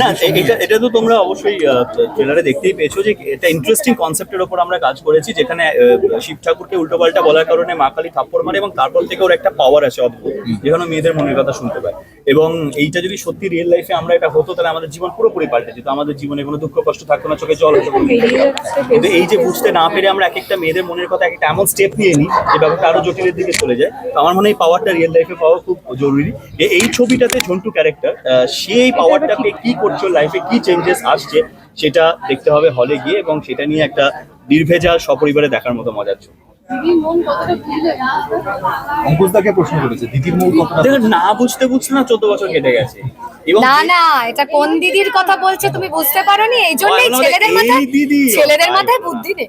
না, এটা এটা তো তোমরা অবশ্যই ট্রেলারে দেখতেই পেয়েছ যে এটা ইন্টারেস্টিং কনসেপ্টের ওপর আমরা কাজ করেছি, যেখানে শিব ঠাকুরকে উল্টোপাল্টা বলার কারণে মা কালী থাপ্পড় মারে এবং তারপর থেকে ওর একটা পাওয়ার আছে অদ্ভুত যেখানে মেয়েদের মনের কথা শুনতে পায়। এবং এইটা যদি সত্যি রিয়েল লাইফে আমরা এটা হতো তাহলে আমাদের জীবন পুরোপুরি পাল্টে যেত। আমাদের জীবনে কোনো দুঃখ কষ্ট থাকতো না চোখে জল হতো। কিন্তু এই যে বুঝতে না পেরে আমরা এক একটা মেয়েদের মনের কথা এক একটা এমন স্টেপ নিয়ে নিই যে ব্যাপারটা আরও জটিলের দিকে চলে যায়। তো আমার মনে হয় এই পাওয়ারটা রিয়েল লাইফে পাওয়া খুব জরুরি। এই ছবিটাতে ঝন্টু ক্যারেক্টার সেই পাওয়ারটা পেয়ে কি করছ লাইফে কি চেঞ্জেস আসছে সেটা দেখতে হবে হলে গিয়ে এবং সেটা নিয়ে একটা নির্ভেজাল সপরিবারে দেখার মতো মজার ছবি। দিদির কতটা বুঝলে অঙ্কুশদাকে প্রশ্ন করেছে দিদির মূল কতটা দেখো না বুঝতে বুঝতে না চোদ্দ বছর কেটে গেছে। না না এটা কোন দিদির কথা বলছে তুমি বুঝতে পারোনি? এই জন্যই ছেলেদের মাথায় ছেলেদের মাথায় বুদ্ধি নেই।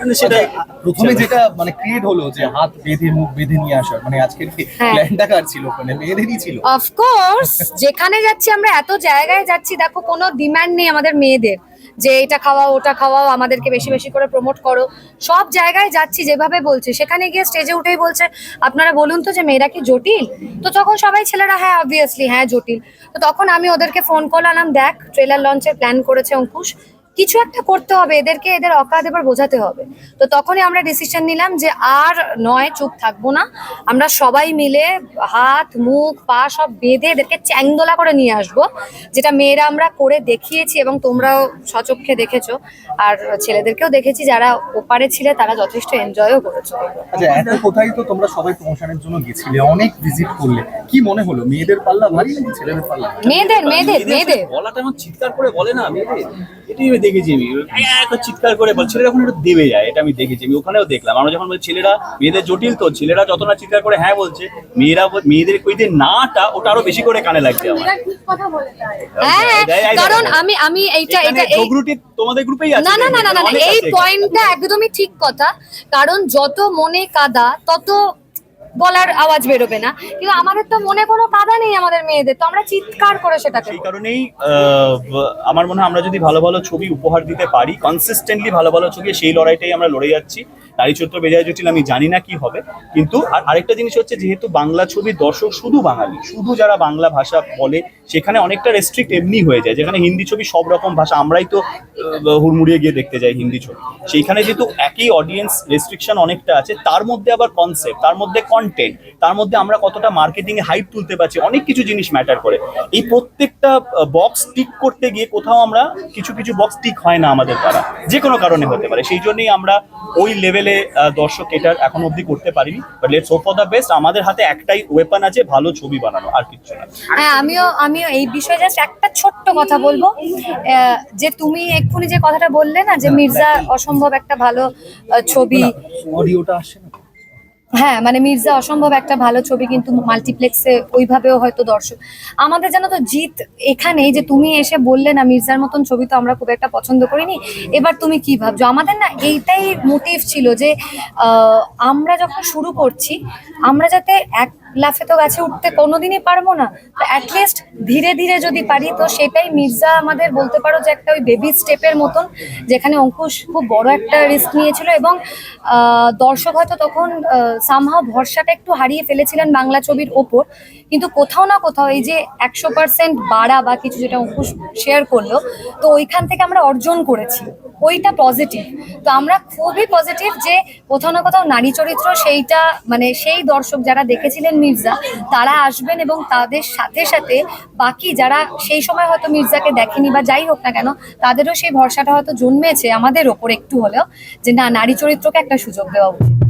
মানে প্রথমে যেটা মানে ক্রিয়েট হলো যে হাত বেঁধে মুখ বেঁধে নিয়ে আসার মানে আজকের হ্যাঁ। প্ল্যানটা কার ছিল? মানে মেয়েদেরই ছিল। অফকোর্স যেখানে যাচ্ছি আমরা এত জায়গায় যাচ্ছি দেখো কোনো ডিমান্ড নেই আমাদের মেয়েদের। যে এটা খাওয়াও, ওটা খাওয়াও, আমাদেরকে বেশি বেশি করে প্রমোট করো। সব জায়গায় যাচ্ছি, যেভাবে বলছে। সেখানে গিয়ে স্টেজে উঠেই বলছে, আপনারা বলুন তো যে মেয়েরা কি জটিল? তো তখন সবাই ছেলেরা হ্যাঁ অবভিয়াসলি হ্যাঁ জটিল। তো তখন আমি ওদেরকে ফোন করলাম দেখ ট্রেলার লঞ্চের প্ল্যান করেছে অঙ্কুশ। কিছু একটা করতে হবে এদেরকে এদের অকাধ এবার বোঝাতে হবে। তো তখনই আমরা ডিসিশন নিলাম যে আর নয় চুপ থাকব না। আমরা সবাই মিলে হাত মুখ পা সব বেঁধে এদেরকে চ্যাংদোলা করে নিয়ে আসব যেটা মেয়েরা আমরা করে দেখিয়েছি এবং তোমরাও সচক্ষে দেখেছ। আর ছেলেদেরকেও দেখেছি যারা ওপারে ছিলে তারা যথেষ্ট এনজয়ও করেছ। আচ্ছা এত কোথায় তো তোমরা সবাই প্রমোশনের জন্য গেছিলে? অনেক ভিজিট করলে। কি মনে হলো? মেয়েদের পাল্লা ভারী নাকি ছেলেদের পাল্লা? মেয়েদের মেয়েদের মেয়েদের গলাটা আমার চিৎকার করে বলে না মেয়েদের। আমি দেখেছি আমি। চিৎকার করে বল ছেলেরা এখন একটু দেবে যায় এটা আমি দেখেছি আমি ওখানেও দেখলাম। আমরা যখন ছেলেরা মেয়েদের জটিল তো ছেলেরা যত না চিৎকার করে হ্যাঁ বলছে মেয়েরা মেয়েদের ওই যে নাটা ওটা আরও বেশি করে কানে লাগছে আমার। হ্যাঁ এই- এই- কারণ আমি আমি এইটা এটা এই তোমাদের গ্রুপেই আছে না না না না না এই পয়েন্টটা একদমই ঠিক কথা। কারণ যত মনে কাদা তত বলার আওয়াজ বেরোবে না। কিন্তু আমাদের তো মনে কোনো কাদা নেই আমাদের মেয়েদের, তো আমরা চিৎকার করে সেটাকে সেই কারণেই আমার মনে হয় আমরা যদি ভালো ভালো ছবি উপহার দিতে পারি কনসিস্টেন্টলি ভালো ভালো ছবি, সেই লড়াইটাই আমরা লড়ে যাচ্ছি। নারী চরিত্র বেজায় জটিল, আমি জানি না কি হবে। কিন্তু আর আরেকটা জিনিস হচ্ছে, যেহেতু বাংলা ছবির দর্শক শুধু বাঙালি, শুধু যারা বাংলা ভাষা বলে, সেখানে অনেকটা রেস্ট্রিক্ট এমনি হয়ে যায়। যেখানে হিন্দি ছবি সব রকম ভাষা, আমরাই তো হুড়মুড়িয়ে গিয়ে দেখতে যাই হিন্দি ছবি। সেইখানে যেহেতু একই অডিয়েন্স রেস্ট্রিকশন অনেকটা আছে, তার মধ্যে আবার কনসেপ্ট তার মধ্যে কন্টেন্ট তার মধ্যে আমরা কতটা মার্কেটিং এ হাইপ তুলতে পারছি, অনেক কিছু জিনিস ম্যাটার করে। এই প্রত্যেকটা বক্স টিক করতে গিয়ে কোথাও আমরা কিছু কিছু বক্স টিক হয় না আমাদের দ্বারা। যে কোনো কারণে হতে পারে। সেই জন্যই আমরা ওই লেভেলে দর্শক এটার এখন অবধি করতে পারিনি। But let's hope for the best আমাদের হাতে একটাই ওয়েপন আছে ভালো ছবি বানানো আর কিছু না। হ্যাঁ আমিও আমিও এই বিষয়ে জাস্ট একটা ছোট্ট কথা বলব। আহ, যে তুমি এক্ষুনি যে কথাটা বললে না যে মির্জা অসম্ভব একটা ভালো ছবি অডিওটা আসে না। হ্যাঁ মানে মির্জা অসম্ভব একটা ভালো ছবি কিন্তু মাল্টিপ্লেক্সে ওইভাবেও হয়তো দর্শক। আমাদের জানো তো জিত এখানেই যে তুমি এসে বললে না, মির্জার মতন ছবি তো আমরা খুব একটা পছন্দ করিনি, এবার তুমি কি ভাবছ? আমাদের না এইটাই মোটিভ ছিল যে আমরা যখন শুরু করছি, আমরা যাতে এক লাফে তো গাছে উঠতে কোনোদিনই পারব না। অ্যাটলিস্ট ধীরে ধীরে যদি পারি, তো সেটাই মির্জা আমাদের বলতে পারো যে একটা ওই বেবি স্টেপের মতন, যেখানে অঙ্কুশ খুব বড় একটা রিস্ক নিয়েছিল এবং দর্শক হয়তো তখন সামহাও ভরসাটা একটু হারিয়ে ফেলেছিলেন বাংলা ছবির ওপর। কিন্তু কোথাও না কোথাও এই যে একশো পার্সেন্ট বাড়া বা কিছু যেটা অঙ্কুশ শেয়ার করল, তো ওইখান থেকে আমরা অর্জন করেছি। ওইটা পজিটিভ তো আমরা খুবই পজিটিভ যে কোথাও না কোথাও নারী চরিত্র সেইটা মানে সেই দর্শক যারা দেখেছিলেন মির্জা, তারা আসবেন এবং তাদের সাথে সাথে বাকি যারা সেই সময় হয়তো মির্জাকে দেখেনি বা যাই হোক না কেন, তাদেরও সেই ভরসাটা হয়তো জন্মেছে আমাদের ওপর একটু হলেও যে না, নারী চরিত্রকে একটা সুযোগ দেওয়া উচিত।